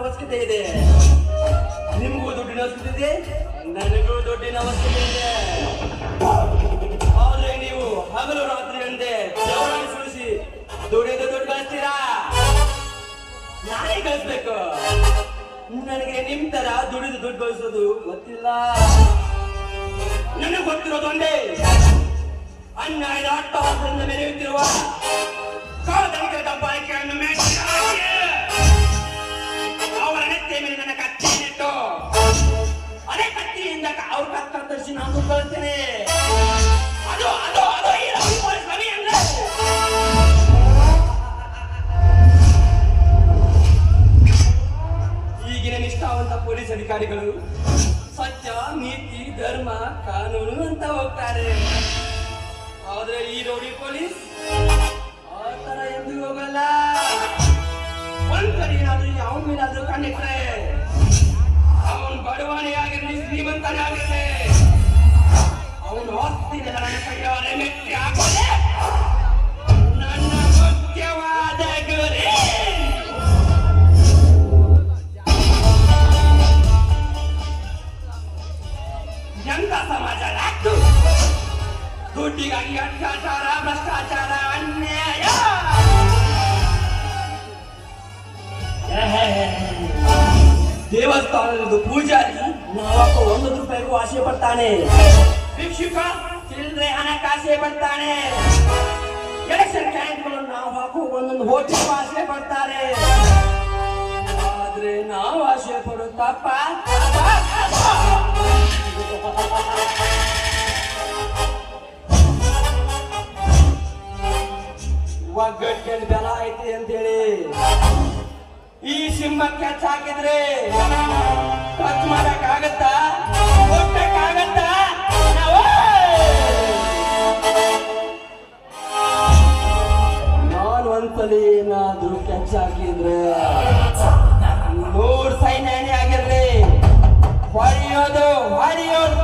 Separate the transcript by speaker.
Speaker 1: ಅವಶ್ಯಕತೆ ಇದೆ. ನಿಮಗೂ ದುಡ್ಡಿನ ಅವಶ್ಯಕತೆ ಇದೆ?
Speaker 2: ನನಗೂ ದುಡ್ಡಿನ ಅವಶ್ಯಕತೆ ಇದೆ. ಆದ್ರೆ ನೀವು ಹಗಲು ರಾತ್ರಿ ಅಂದೆ ಸುಳಿಸಿ ದುಡಿದು ದುಡ್ಡು ಕಳಿಸ್ತೀರಾ? ನಾನೇ ಕಳಿಸ್ಬೇಕು? ನನಗೆ ನಿಮ್ ತರ ದುಡಿದು ದುಡ್ಡು ಕಳಿಸೋದು ಗೊತ್ತಿಲ್ಲ. ನನಗೆ ಗೊತ್ತಿರೋದೊಂದೇ ಅನ್ಯಾಯದ ಅಟ್ಟ ಮೇಲೆ ಮೆರೆಯುತ್ತಿರುವ ಪೊಲೀಸ್ ಅಧಿಕಾರಿಗಳು? ಸತ್ಯ, ನೀತಿ, ಧರ್ಮ, ಕಾನೂನು ಅಂತ ಹೋಗ್ತಾರೆ. ಆದ್ರೆ ಈ ರೌಡಿ ಪೊಲೀಸ್ ಆ ತರ ಎಂದು ಹೋಗಲ್ಲ. ಒಂದ್ಸರಿ ಏನಾದ್ರೂ ಯಾವ ಮೇಲಾದ್ರೂ ಕಣ್ಣಿಟ್ರೆ ಅವನ್ ಬಡವಾಣಿ ಆಗಿರಲಿ ಶ್ರೀಮಂತನೇ ಆಗಿರಲಿ ಅವನು ಆಸ್ತಿ ನನ್ನ ನನ್ನ ಮುಖ್ಯವಾದ ಗುರಿ. ದುಡ್ಡಿಗಾಗಿ ಅತ್ಯಾಚಾರ ಭ್ರಷ್ಟಾಚಾರ ಅನ್ಯಾಯ ದೇವಸ್ಥಾನದ ಪೂಜಾರಿ ನಾವಪ್ಪ ಒಂದೊಂದು ರೂಪಾಯಿಗೂ ಆಸೆ ಪಡ್ತಾನೆ. ಭಿಕ್ಷುಕ ಚಿಲ್ಲರೆ ಹಣಕಾಸೆ ಪಡ್ತಾನೆ. ಎಲೆಕ್ಷನ್ ಕ್ಯಾಂಡ್ಗಳು ನಾವು ಹಾಕುವ ಒಂದೊಂದು ಹೋಟೆಲ್ ಆಸೆ ಪಡ್ತಾರೆ ಆದ್ರೆ ನಾವು ಆಸೆ ಪಡೋ ಬೆಲ ಐತಿ ಅಂತೇಳಿ. ಈ ಸಿಂಹ ಕೆಚ್ಚ ಹಾಕಿದ್ರೆ ಖರ್ಚು ಮಾಡಕ್ ಆಗತ್ತಾ ಕೊಟ್ಟಕ್ಕಾಗತ್ತಾ ನಾನು ಒಂದ್ಸಲಿ ಏನಾದ್ರೂ ಕೆಚ್ಚ ಹಾಕಿದ್ರೆ ನೂರ್ ಸೈನ್ಯ ಆಗಿರ್ಲಿ. ಹೊಡೆಯೋದು ಹೊಡೆಯೋದು